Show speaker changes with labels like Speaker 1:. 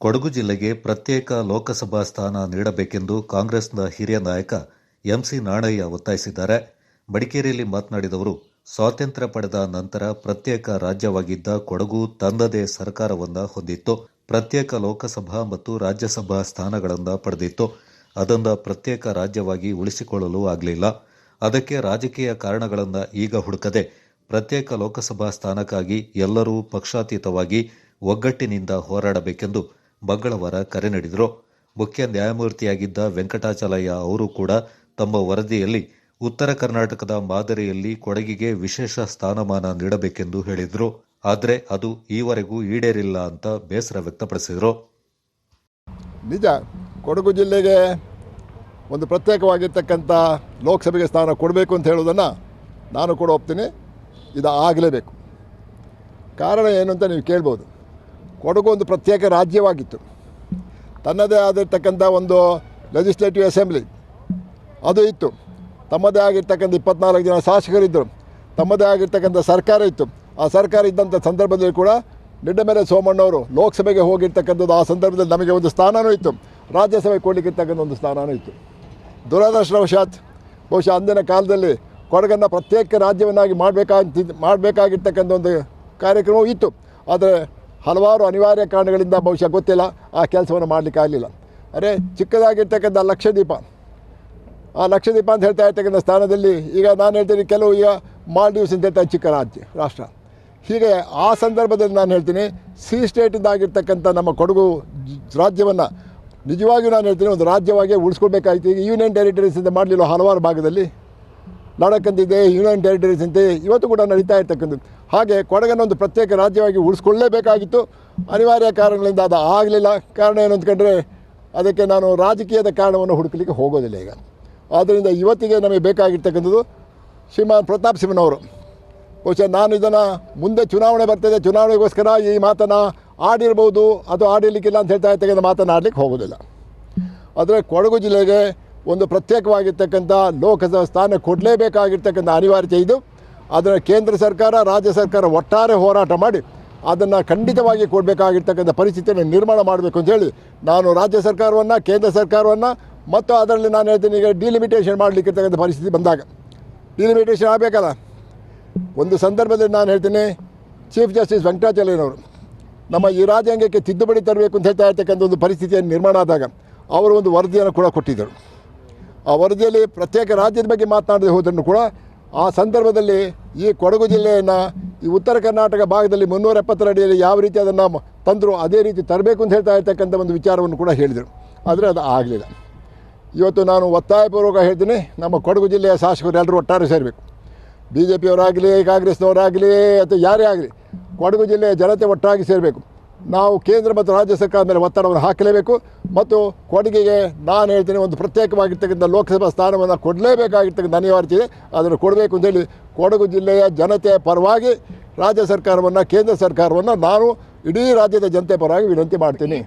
Speaker 1: ಕೊಡಗು ಜಿಲ್ಲೆಗೆ ಪ್ರತ್ಯೇಕ ಲೋಕಸಭಾ ಸ್ಥಾನ ನೀಡಬೇಕೆಂದು ಕಾಂಗ್ರೆಸ್ನ ಹಿರಿಯ ನಾಯಕ ಎಂಸಿ ನಾಣಯ್ಯ ಒತ್ತಾಯಿಸಿದ್ದಾರೆ. ಮಡಿಕೇರಿಯಲ್ಲಿ ಮಾತನಾಡಿದವರು, ಸ್ವಾತಂತ್ರ್ಯ ಪಡೆದ ನಂತರ ಪ್ರತ್ಯೇಕ ರಾಜ್ಯವಾಗಿದ್ದ ಕೊಡಗು ತಂದದೇ ಸರ್ಕಾರವನ್ನು ಹೊಂದಿತ್ತು. ಪ್ರತ್ಯೇಕ ಲೋಕಸಭಾ ಮತ್ತು ರಾಜ್ಯಸಭಾ ಸ್ಥಾನಗಳನ್ನು ಪಡೆದಿತ್ತು. ಅದನ್ನು ಪ್ರತ್ಯೇಕ ರಾಜ್ಯವಾಗಿ ಉಳಿಸಿಕೊಳ್ಳಲು ಆಗಲಿಲ್ಲ. ಅದಕ್ಕೆ ರಾಜಕೀಯ ಕಾರಣಗಳನ್ನು ಈಗ ಹುಡುಕದೆ ಪ್ರತ್ಯೇಕ ಲೋಕಸಭಾ ಸ್ಥಾನಕ್ಕಾಗಿ ಎಲ್ಲರೂ ಪಕ್ಷಾತೀತವಾಗಿ ಒಗ್ಗಟ್ಟಿನಿಂದ ಹೋರಾಡಬೇಕೆಂದು ಮಂಗಳವಾರ ಕರೆ ನೀಡಿದರು. ಮುಖ್ಯ ನ್ಯಾಯಮೂರ್ತಿಯಾಗಿದ್ದ ವೆಂಕಟಾಚಲಯ್ಯ ಅವರು ಕೂಡ ತಮ್ಮ ವರದಿಯಲ್ಲಿ ಉತ್ತರ ಕರ್ನಾಟಕದ ಮಾದರಿಯಲ್ಲಿ ಕೊಡಗಿಗೆ ವಿಶೇಷ ಸ್ಥಾನಮಾನ ನೀಡಬೇಕೆಂದು ಹೇಳಿದರು. ಆದರೆ ಅದು ಈವರೆಗೂ ಈಡೇರಿಲ್ಲ ಅಂತ ಬೇಸರ ವ್ಯಕ್ತಪಡಿಸಿದರು.
Speaker 2: ನಿಜ, ಕೊಡಗು ಜಿಲ್ಲೆಗೆ ಒಂದು ಪ್ರತ್ಯೇಕವಾಗಿರ್ತಕ್ಕಂಥ ಲೋಕಸಭೆಗೆ ಸ್ಥಾನ ಕೊಡಬೇಕು ಅಂತ ಹೇಳೋದನ್ನು ನಾನು ಕೂಡ ಒಪ್ತೀನಿ. ಇದು ಆಗಲೇಬೇಕು ಕಾರಣ ಏನು ಅಂತ ನೀವು ಕೇಳ್ಬೋದು. ಕೊಡಗು ಒಂದು ಪ್ರತ್ಯೇಕ ರಾಜ್ಯವಾಗಿತ್ತು. ತನ್ನದೇ ಆಗಿರ್ತಕ್ಕಂಥ ಒಂದು ಲೆಜಿಸ್ಲೇಟಿವ್ ಅಸೆಂಬ್ಲಿ ಅದು ಇತ್ತು. ತಮ್ಮದೇ ಆಗಿರ್ತಕ್ಕಂಥ ಇಪ್ಪತ್ನಾಲ್ಕು ಜನ ಶಾಸಕರಿದ್ದರು ತಮ್ಮದೇ ಆಗಿರ್ತಕ್ಕಂಥ ಸರ್ಕಾರ ಇತ್ತು. ಆ ಸರ್ಕಾರ ಇದ್ದಂಥ ಸಂದರ್ಭದಲ್ಲಿ ಕೂಡ ನಿಡ್ಡಮೆರೆ ಸೋಮಣ್ಣವರು ಲೋಕಸಭೆಗೆ ಹೋಗಿರ್ತಕ್ಕಂಥದ್ದು ಆ ಸಂದರ್ಭದಲ್ಲಿ ನಮಗೆ ಒಂದು ಸ್ಥಾನವೂ ಇತ್ತು. ರಾಜ್ಯಸಭೆ ಕೊಡಲಿಕ್ಕಿರ್ತಕ್ಕಂಥ ಒಂದು ಸ್ಥಾನವೂ ಇತ್ತು. ದುರದೃಷ್ಟವಶಾತ್ ಬಹುಶಃ ಅಂದಿನ ಕಾಲದಲ್ಲಿ ಕೊಡಗನ್ನು ಪ್ರತ್ಯೇಕ ರಾಜ್ಯವನ್ನಾಗಿ ಮಾಡಬೇಕಾಗಿ ಮಾಡಬೇಕಾಗಿರ್ತಕ್ಕಂಥ ಒಂದು ಕಾರ್ಯಕ್ರಮವೂ ಇತ್ತು. ಆದರೆ ಹಲವಾರು ಅನಿವಾರ್ಯ ಕಾರಣಗಳಿಂದ ಬಹುಶಃ ಗೊತ್ತಿಲ್ಲ, ಆ ಕೆಲಸವನ್ನು ಮಾಡಲಿಕ್ಕೆ ಆಗಲಿಲ್ಲ. ಅರೆ, ಚಿಕ್ಕದಾಗಿರ್ತಕ್ಕಂಥ ಲಕ್ಷದ್ವೀಪ. ಆ ಲಕ್ಷದೀಪ ಅಂತ ಹೇಳ್ತಾ ಇರ್ತಕ್ಕಂಥ ಸ್ಥಾನದಲ್ಲಿ ಈಗ ನಾನು ಹೇಳ್ತೀನಿ, ಕೆಲವು ಈಗ ಮಾಲ್ಡೀವ್ಸ್ ಅಂತ ಹೇಳ್ತಾ ಚಿಕ್ಕ ರಾಜ್ಯ, ರಾಷ್ಟ್ರ. ಹೀಗೆ ಆ ಸಂದರ್ಭದಲ್ಲಿ ನಾನು ಹೇಳ್ತೀನಿ, ಸಿ ಸ್ಟೇಟಿಂದಾಗಿರ್ತಕ್ಕಂಥ ನಮ್ಮ ಕೊಡಗು ರಾಜ್ಯವನ್ನು ನಿಜವಾಗಿಯೂ ನಾನು ಹೇಳ್ತೀನಿ, ಒಂದು ರಾಜ್ಯವಾಗಿ ಉಳಿಸ್ಕೊಳ್ಬೇಕಾಗಿತ್ತು ಈಗ ಯೂನಿಯನ್ ಟೆರಿಟರೀಸ್ ಅಂತ ಮಾಡಲಿಲ್ಲ ಹಲವಾರು ಭಾಗದಲ್ಲಿ. ಲಡಕ್ ಅಂತಿದೆ ಯೂನಿಯನ್ ಟೆರಿಟರೀಸ್ ಅಂತೆ, ಇವತ್ತು ಕೂಡ ನಡೀತಾ ಇರ್ತಕ್ಕಂಥದ್ದು. ಹಾಗೆ ಕೊಡಗನ್ನು ಒಂದು ಪ್ರತ್ಯೇಕ ರಾಜ್ಯವಾಗಿ ಉಳಿಸ್ಕೊಳ್ಳೇಬೇಕಾಗಿತ್ತು. ಅನಿವಾರ್ಯ ಕಾರಣಗಳಿಂದ ಅದು ಆಗಲಿಲ್ಲ. ಕಾರಣ ಏನು ಅಂದ್ಕೊಂಡ್ರೆ ಅದಕ್ಕೆ ನಾನು ರಾಜಕೀಯದ ಕಾರಣವನ್ನು ಹುಡುಕಲಿಕ್ಕೆ ಹೋಗೋದಿಲ್ಲ ಈಗ. ಆದ್ದರಿಂದ ಇವತ್ತಿಗೆ ನಮಗೆ ಬೇಕಾಗಿರ್ತಕ್ಕಂಥದ್ದು ಶ್ರೀಮಾನ್ ಪ್ರತಾಪ್ ಸಿಂಹನವರು ಬಹುಶಃ ನಾನು ಇದನ್ನು ಮುಂದೆ ಚುನಾವಣೆ ಬರ್ತದೆ, ಚುನಾವಣೆಗೋಸ್ಕರ ಈ ಮಾತನ್ನು ಆಡಿರ್ಬೋದು. ಅದು ಆಡಿರಲಿಕ್ಕಿಲ್ಲ ಅಂತ ಹೇಳ್ತಾ ಇರ್ತಕ್ಕಂಥ ಮಾತನ್ನು ಆಡಲಿಕ್ಕೆ ಹೋಗೋದಿಲ್ಲ. ಆದರೆ ಕೊಡಗು ಜಿಲ್ಲೆಗೆ ಒಂದು ಪ್ರತ್ಯೇಕವಾಗಿರ್ತಕ್ಕಂಥ ಲೋಕಸಭಾ ಸ್ಥಾನ ಕೊಡಲೇಬೇಕಾಗಿರ್ತಕ್ಕಂಥ ಅನಿವಾರ್ಯತೆ ಇದು. ಅದನ್ನು ಕೇಂದ್ರ ಸರ್ಕಾರ, ರಾಜ್ಯ ಸರ್ಕಾರ ಒಟ್ಟಾರೆ ಹೋರಾಟ ಮಾಡಿ ಅದನ್ನು ಖಂಡಿತವಾಗಿ ಕೊಡಬೇಕಾಗಿರ್ತಕ್ಕಂಥ ಪರಿಸ್ಥಿತಿಯನ್ನು ನಿರ್ಮಾಣ ಮಾಡಬೇಕು ಅಂತ ಹೇಳಿ ನಾನು ರಾಜ್ಯ ಸರ್ಕಾರವನ್ನು, ಕೇಂದ್ರ ಸರ್ಕಾರವನ್ನು ಮತ್ತು ಅದರಲ್ಲಿ ನಾನು ಹೇಳ್ತೀನಿ ಈಗ ಡಿಲಿಮಿಟೇಷನ್ ಮಾಡಲಿಕ್ಕಿರ್ತಕ್ಕಂಥ ಪರಿಸ್ಥಿತಿ ಬಂದಾಗ. ಡಿಲಿಮಿಟೇಷನ್ ಆಗಬೇಕಲ್ಲ? ಒಂದು ಸಂದರ್ಭದಲ್ಲಿ ನಾನು ಹೇಳ್ತೀನಿ ಚೀಫ್ ಜಸ್ಟಿಸ್ ವೆಂಕಟಾಚಲಯ್ಯನವರು ನಮ್ಮ ಈ ರಾಜ್ಯಾಂಗಕ್ಕೆ ತಿದ್ದುಪಡಿ ತರಬೇಕು ಅಂತ ಹೇಳ್ತಾ ಇರ್ತಕ್ಕಂಥ ಒಂದು ಪರಿಸ್ಥಿತಿಯನ್ನು ನಿರ್ಮಾಣ ಆದಾಗ ಅವರು ಒಂದು ವರದಿಯನ್ನು ಕೂಡ ಕೊಟ್ಟಿದ್ದರು. ಆ ವರದಿಯಲ್ಲಿ ಪ್ರತ್ಯೇಕ ರಾಜ್ಯದ ಬಗ್ಗೆ ಮಾತನಾಡದೆ ಹೋದ್ರೂ ಕೂಡ ಆ ಸಂದರ್ಭದಲ್ಲಿ ಈ ಕೊಡಗು ಜಿಲ್ಲೆಯನ್ನು, ಈ ಉತ್ತರ ಕರ್ನಾಟಕ ಭಾಗದಲ್ಲಿ ಮುನ್ನೂರ ಎಪ್ಪತ್ತರ ಅಡಿಯಲ್ಲಿ ಯಾವ ರೀತಿ ಅದನ್ನು ತಂದರು ಅದೇ ರೀತಿ ತರಬೇಕು ಅಂತ ಹೇಳ್ತಾ ಇರ್ತಕ್ಕಂಥ ಒಂದು ವಿಚಾರವನ್ನು ಕೂಡ ಹೇಳಿದರು. ಆದರೆ ಅದು ಆಗಲಿಲ್ಲ. ಇವತ್ತು ನಾನು ಒತ್ತಾಯಪೂರ್ವಕ ಹೇಳ್ತೀನಿ, ನಮ್ಮ ಕೊಡಗು ಜಿಲ್ಲೆಯ ಶಾಸಕರು ಎಲ್ಲರೂ ಒಟ್ಟಾರೆ ಸೇರಬೇಕು. ಬಿ ಜೆ ಪಿಯವರಾಗಲಿ ಕಾಂಗ್ರೆಸ್ನವರಾಗಲಿ, ಅಥವಾ ಯಾರೇ ಆಗಲಿ, ಕೊಡಗು ಜಿಲ್ಲೆಯ ಜನತೆ ಒಟ್ಟಾಗಿ ಸೇರಬೇಕು. ನಾವು ಕೇಂದ್ರ ಮತ್ತು ರಾಜ್ಯ ಸರ್ಕಾರದ ಮೇಲೆ ಒತ್ತಡವನ್ನು ಹಾಕಲೇಬೇಕು ಮತ್ತು ಕೊಡಗಿಗೆ ನಾನು ಹೇಳ್ತೀನಿ ಒಂದು ಪ್ರತ್ಯೇಕವಾಗಿರ್ತಕ್ಕಂಥ ಲೋಕಸಭಾ ಸ್ಥಾನವನ್ನು ಕೊಡಲೇಬೇಕಾಗಿರ್ತಕ್ಕಂಥ ಅನಿವಾರ್ಯತೆ ಇದೆ. ಅದನ್ನು ಕೊಡಬೇಕು ಅಂತೇಳಿ ಕೊಡಗು ಜಿಲ್ಲೆಯ ಜನತೆಯ ಪರವಾಗಿ ರಾಜ್ಯ ಸರ್ಕಾರವನ್ನು, ಕೇಂದ್ರ ಸರ್ಕಾರವನ್ನು ನಾನು ಇಡೀ ರಾಜ್ಯದ ಜನತೆ ಪರವಾಗಿ ವಿನಂತಿ ಮಾಡ್ತೀನಿ.